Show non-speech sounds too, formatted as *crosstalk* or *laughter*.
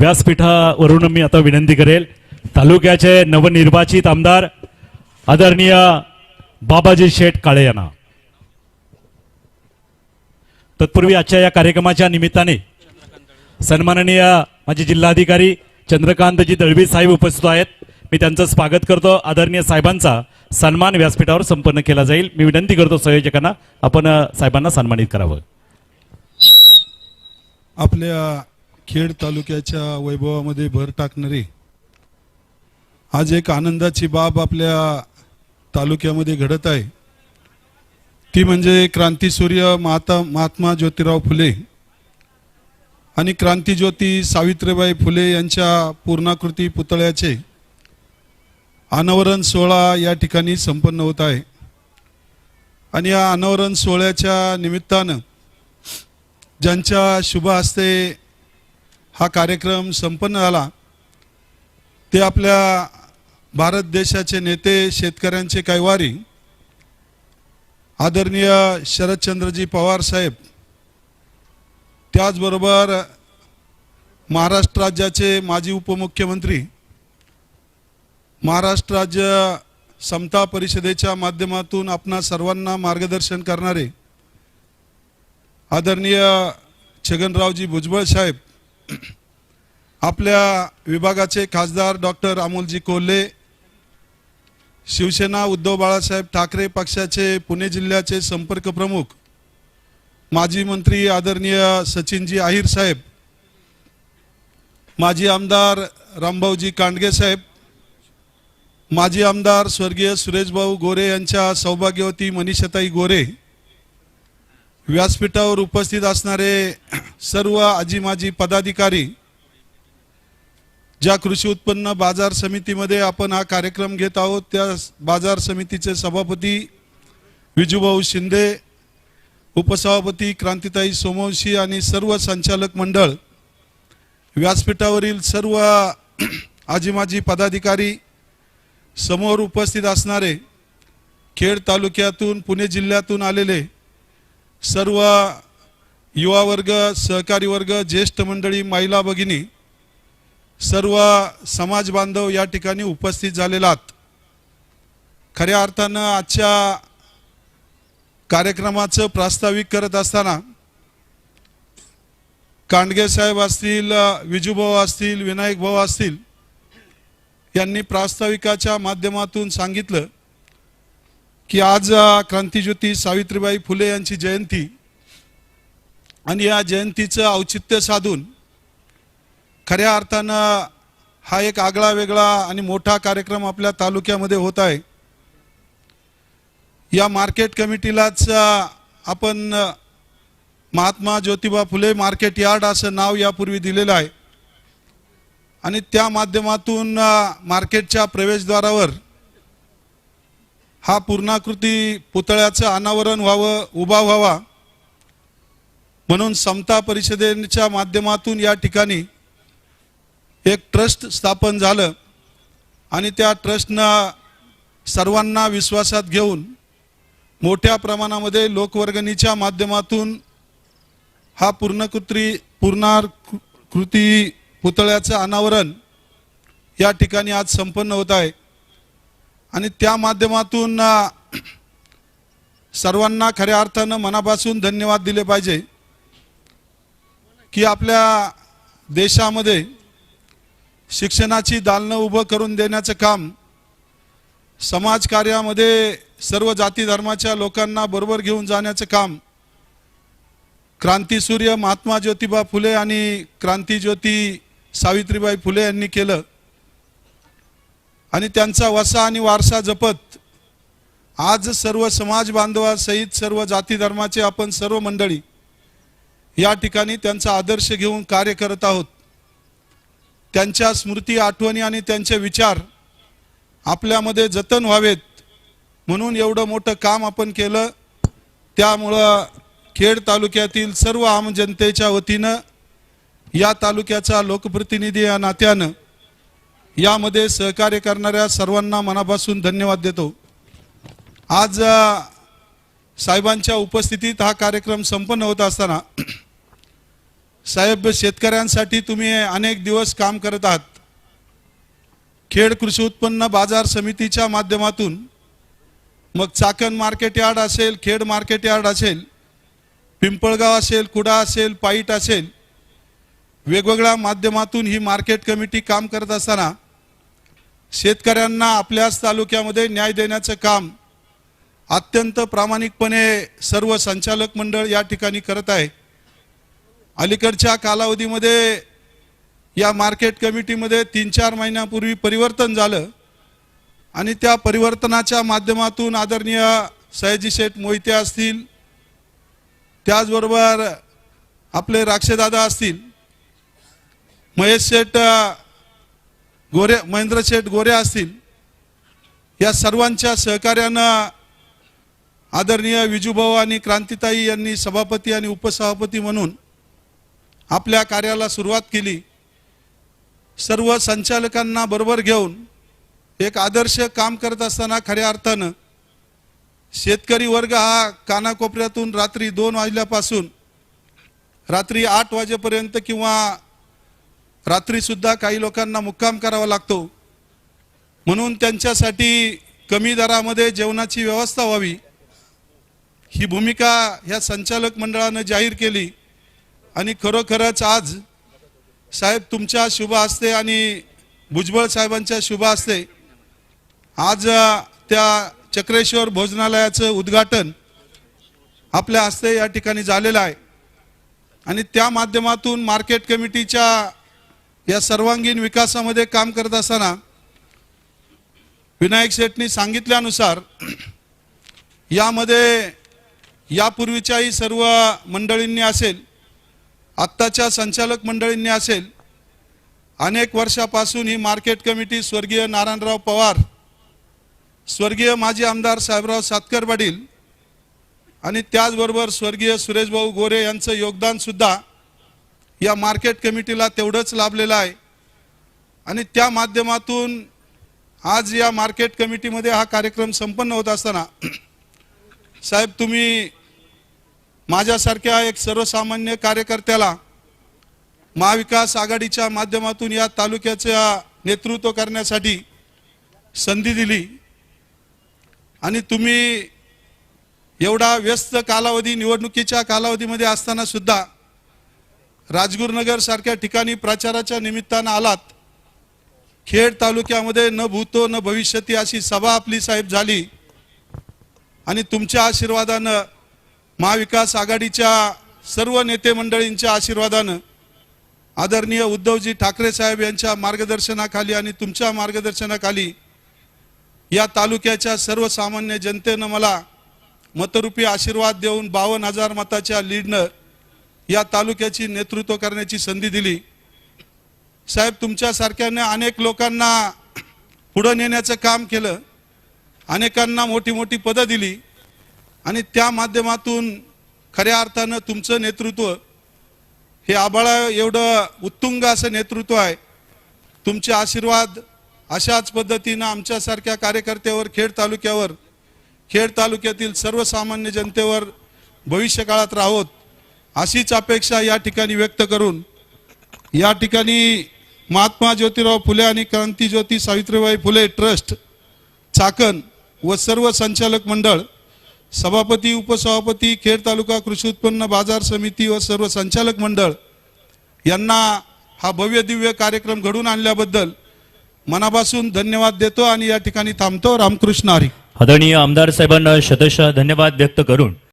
व्यासपीठावरून मी आता विनंती करेल तालुक्याचे नवनिर्वाचित आमदार आदरणीय बाबाजी शेठ काळे यांना. तत्पूर्वी आजच्या या कार्यक्रमाच्या निमित्ताने सन्माननीय माझे जिल्हाधिकारी चंद्रकांतजी दळवी साहेब उपस्थित आहेत. मी त्यांचं स्वागत करतो. आदरणीय साहेबांचा सन्मान व्यासपीठावर संपन्न केला जाईल. मी विनंती करतो संयोजकांना आपण साहेबांना सन्मानित करावं. आपल्या खेड तालुक्याच्या वैभवामध्ये भर टाकणारी. आज एक आनंदाची बाब आपल्या तालुक्यामध्ये घडत आहे. ती म्हणजे क्रांतीसूर्य माता महात्मा ज्योतिराव फुले आणि क्रांतीज्योती सावित्रीबाई फुले यांच्या पूर्णाकृती पुतळ्याचे अनावरण सोहळा या ठिकाणी संपन्न होत आहे. आणि या अनावरण सोहळ्याच्या निमित्तानं ज्यांच्या शुभ हस्ते हा कार्यक्रम संपन्न झाला. ते आपल्या भारत देशाचे नेते शेतकऱ्यांचे कैवारी. आदरणीय शरदचंद्रजी पवार साहेब. त्याचबरोबर महाराष्ट्र राज्याचे माजी उपमुख्यमंत्री. महाराष्ट्र राज्य समता परिषदेच्या माध्यमातून आपणा सर्वांना मार्गदर्शन करणारे आदरणीय छगनरावजी भुजबळ साहेब. *clears throat* आपल्या विभागाचे खासदार डॉक्टर अमोलजी कोल्हे शिवसेना उद्धव बाळासाहेब ठाकरे पक्षाचे पुणे जिल्ह्याचे संपर्क प्रमुख माजी मंत्री आदरणीय सचिनजी आहिर साहेब माजी आमदार रामभाऊजी कांडगे साहेब माजी आमदार स्वर्गीय सुरेशभाऊ गोरे यांच्या सौभाग्यवती मनीषताई गोरे व्यासपीठावर उपस्थित असणारे सर्व आजी माजी पदाधिकारी ज्या कृषी उत्पन्न बाजार समितीमध्ये आपण हा कार्यक्रम घेत आहोत त्या बाजार समितीचे सभापती विजूभाऊ शिंदे उपसभापती क्रांतिताई सोमवंशी आणि सर्व संचालक मंडळ व्यासपीठावरील सर्व आजी माजी पदाधिकारी समोर उपस्थित असणारे खेड तालुक्यातून पुणे जिल्ह्यातून आलेले सर्व युवा वर्ग सहकारी वर्ग ज्येष्ठ मंडळी महिला भगिनी सर्व समाज बांधव या ठिकाणी उपस्थित झालेलात खऱ्या अर्थानं आजच्या कार्यक्रमाचं प्रास्ताविक करत असताना कांडगे साहेब असतील विजूभाऊ असतील विनायक भाऊ असतील यांनी प्रास्ताविकाच्या माध्यमातून सांगितलं की आज क्रांतीज्योती सावित्रीबाई फुले यांची जयंती आणि या जयंतीचं औचित्य साधून खऱ्या अर्थानं हा एक आगळा वेगळा आणि मोठा कार्यक्रम आपल्या तालुक्यामध्ये होत आहे. या मार्केट कमिटीलाच आपण महात्मा ज्योतिबा फुले मार्केट यार्ड असं नाव यापूर्वी दिलेलं आहे. आणि त्या माध्यमातून मार्केटच्या प्रवेशद्वारावर हा पूर्णाकृती पुतळ्याचं अनावरण व्हावं उभा व्हावा म्हणून समता परिषदेच्या माध्यमातून या ठिकाणी एक ट्रस्ट स्थापन झालं आणि त्या ट्रस्टनं सर्वांना विश्वासात घेऊन मोठ्या प्रमाणामध्ये लोकवर्गणीच्या माध्यमातून हा पूर्णकृत्री पूर्णाकृती पुतळ्याचं अनावरण या ठिकाणी आज संपन्न होत आहे. आणि त्या माध्यमातून सर्वांना खऱ्या अर्थानं मनापासून धन्यवाद दिले पाहिजे की आपल्या देशामध्ये शिक्षणाची दालनं उभं करून देण्याचं काम समाजकार्यामध्ये सर्व जाती धर्माच्या लोकांना बरोबर घेऊन जाण्याचं काम क्रांतीसूर्य महात्मा ज्योतिबा फुले आणि क्रांतीज्योती सावित्रीबाई फुले यांनी केलं. आणि त्यांचा वसा आणि वारसा जपत आज सर्व समाज बांधवासहित सर्व जाती धर्माचे आपण सर्व मंडळी या ठिकाणी त्यांचा आदर्श घेऊन कार्य करत आहोत. त्यांच्या स्मृती आठवणी आणि त्यांचे विचार आपल्यामध्ये जतन व्हावेत. म्हणून एवढं मोठं काम आपण केलं. त्यामुळं खेड तालुक्यातील सर्व आम जनतेच्या वतीनं या तालुक्याचा लोकप्रतिनिधी या नात्यानं यामध्ये सहकार्य करणाऱ्या सर्वांना मनापासून धन्यवाद देतो. आज साहेबांच्या उपस्थितीत हा कार्यक्रम संपन्न होत असताना *clears throat* साहेब शेतकऱ्यांसाठी तुम्ही अनेक दिवस काम करत आहात. खेड कृषी उत्पन्न बाजार समितीच्या माध्यमातून मग चाकण मार्केट यार्ड असेल खेड मार्केट यार्ड असेल पिंपळगाव असेल कुडा असेल पाईट असेल वेगवेगळ्या माध्यमातून ही मार्केट कमिटी काम करत असताना शेतकऱ्यांना आपल्याच तालुक्यामध्ये न्याय देण्याचं काम अत्यंत प्रामाणिकपणे सर्व संचालक मंडळ या ठिकाणी करत आहे. अलीकडच्या कालावधीमध्ये या मार्केट कमिटीमध्ये तीन चार महिन्यापूर्वी परिवर्तन झालं आणि त्या परिवर्तनाच्या माध्यमातून आदरणीय सयाजी शेठ मोहिते असतील त्याचबरोबर आपले राक्षदादा असतील महेश शेठ गोरे महेंद्र शेठ गोरे असतील या सर्वांच्या सहकार्यानं आदरणीय विजूभाऊ आणि क्रांतिताई यांनी सभापती आणि उपसभापती म्हणून आपल्या कार्याला सुरुवात केली. सर्व संचालकांना बरोबर घेऊन एक आदर्श काम करत असताना खऱ्या अर्थानं शेतकरी वर्ग हा कानाकोपऱ्यातून रात्री दोन वाजल्यापासून रात्री आठ वाजेपर्यंत किंवा रात्रीसुद्धा काही लोकांना मुक्काम करावा लागतो. म्हणून त्यांच्यासाठी कमी दरामध्ये जेवणाची व्यवस्था व्हावी. ही भूमिका ह्या संचालक मंडळानं जाहीर केली. आणि खरोखरच आज साहेब तुमच्या शुभ असते आणि भुजबळ साहेबांच्या शुभ असते आज त्या चक्रेश्वर भोजनालयाचं उद्घाटन आपल्या हस्ते या ठिकाणी झालेलं आहे. आणि त्या माध्यमातून मार्केट कमिटीच्या या सर्वांगीण विकासामध्ये काम करत असताना विनायक शेठनी सांगितल्यानुसार यामध्ये यापूर्वीच्याही सर्व मंडळींनी असेल आत्ताच्या संचालक मंडळींनी असेल अनेक वर्षापासून ही मार्केट कमिटी स्वर्गीय नारायणराव पवार स्वर्गीय माजी आमदार साहेबराव सातकर पाटील आणि त्याचबरोबर स्वर्गीय सुरेशभाऊ गोरे यांचं योगदानसुद्धा या मार्केट कमिटीला तेवढंच लाभलेलं आहे. आणि त्या माध्यमातून आज या मार्केट कमिटीमध्ये हा कार्यक्रम संपन्न होत असताना साहेब तुम्ही माझ्यासारख्या एक सर्वसामान्य कार्यकर्त्याला महाविकास आघाडीच्या माध्यमातून या तालुक्याच्या नेतृत्व करण्यासाठी संधी दिली. आणि तुम्ही एवढा व्यस्त कालावधी निवडणुकीच्या कालावधीमध्ये असताना सुद्धा राजगुरुनगर सारख्या ठिकाणी प्रचाराच्या निमित्तानं आलात. खेड तालुक्यामध्ये न भूतो न भविष्यती अशी सभा आपली साहेब झाली. आणि तुमच्या आशीर्वादानं महाविकास आघाडीच्या सर्व नेते मंडळींच्या आशीर्वादानं आदरणीय उद्धवजी ठाकरे साहेब यांच्या मार्गदर्शनाखाली आणि तुमच्या मार्गदर्शनाखाली या तालुक्याच्या सर्वसामान्य जनतेनं मला मतरूपी आशीर्वाद देऊन बावन्न हजार मताच्या लीडनं या तालुक्याची नेतृत्व करण्याची संधी दिली. साहेब तुमच्यासारख्याने अनेक लोकांना पुढं नेण्याचं काम केलं. अनेकांना मोठी मोठी पदं दिली. आणि त्या माध्यमातून खऱ्या अर्थानं तुमचं नेतृत्व हे आबाळा एवढं उत्तुंग असं नेतृत्व आहे. तुमचे आशीर्वाद अशाच पद्धतीनं आमच्यासारख्या कार्यकर्त्यावर खेड तालुक्यावर खेड तालुक्यातील सर्वसामान्य जनतेवर भविष्यकाळात राहोत. अशीच अपेक्षा या ठिकाणी व्यक्त करून या ठिकाणी महात्मा ज्योतिराव फुले आणि क्रांतीज्योती सावित्रीबाई फुले ट्रस्ट चाकण व सर्व संचालक मंडळ सभापती उपसभापती खेड तालुका कृषी उत्पन्न बाजार समिती व सर्व संचालक मंडळ यांना हा भव्य दिव्य कार्यक्रम घडून आणल्याबद्दल मनापासून धन्यवाद देतो आणि या ठिकाणी थांबतो रामकृष्ण हरी. आदरणीय आमदार साहेबांना शतशः धन्यवाद व्यक्त करून